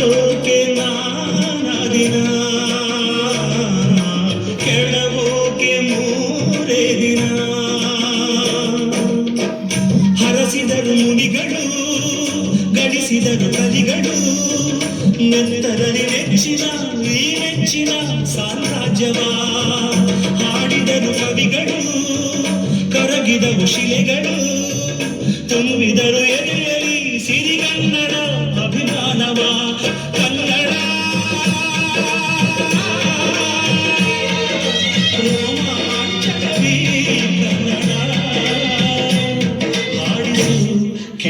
ಕಟ್ಟೋಕೆ ನಾನಾದಿನ ಕೆಳಗೋಕೆ ಮೂರೇ ದಿನ. ಹರಸಿದರು ಮುನಿಗಳು, ಗಳಿಸಿದರು ಕಲಿಗಳು ನೆತ್ತರಲ್ಲಿ ನೆಚ್ಚಿನ, ಈ ನೆಚ್ಚಿನ ಸಾಮ್ರಾಜ್ಯವ. ಹಾಡಿದರು ಕವಿಗಳು, ಕರಗಿದವು ಶಿಲೆಗಳು, ತುಂಬಿದರು ಎಲ್ಲಿ ಸಿರಿಗನ್ನಡ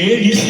Isso.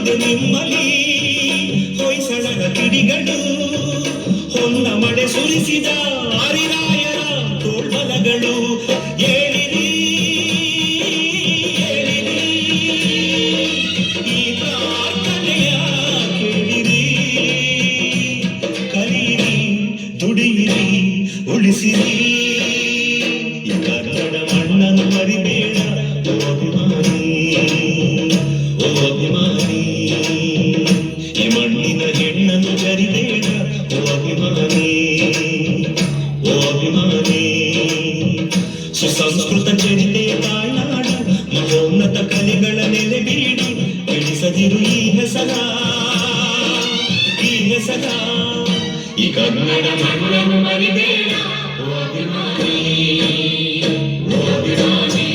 ನುಡಿದಿರುವುದು ನಿಮ್ಮಲ್ಲಿ ಹೊಯ್ಸಳರ ಕಿಡಿಗಳು, ಹೊನ್ನ ಮಳೆ ಸುರಿಸಿದ ಹರಿರಾಯರ ತೋಳ್ಬಲಗಳು ಏಳಿರಿ ಏಳಿರಿ, ಈ ಪ್ರಾರ್ಥನೆಯ ಕೇಳಿರಿ. ದುಡಿಯಿರಿ, ಉಳಿಸಿರಿ. మధురే ಸುಸಂಸ್ಕೃತ ಚರಿತೆ ತಾಳಾಡ ಮಹೋನ್ನತ ಕಲೆಗಳ ನೆಲೆಗೀಡು ಬೆಳೆಸದಿರು ಈ ಹೆಸರಾ ಈ ಹೆಸರಾ ಈ ಕನ್ನಡ ಮಣ್ಣನ್ನು ಮರಿಬೇಡ ಓದಿಮಾನಿ ಓದಿಮಾನಿ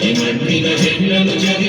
ಈ ಮಣ್ಣಿನ ಹೆಣ್ಣನ್ನು ಜರಿ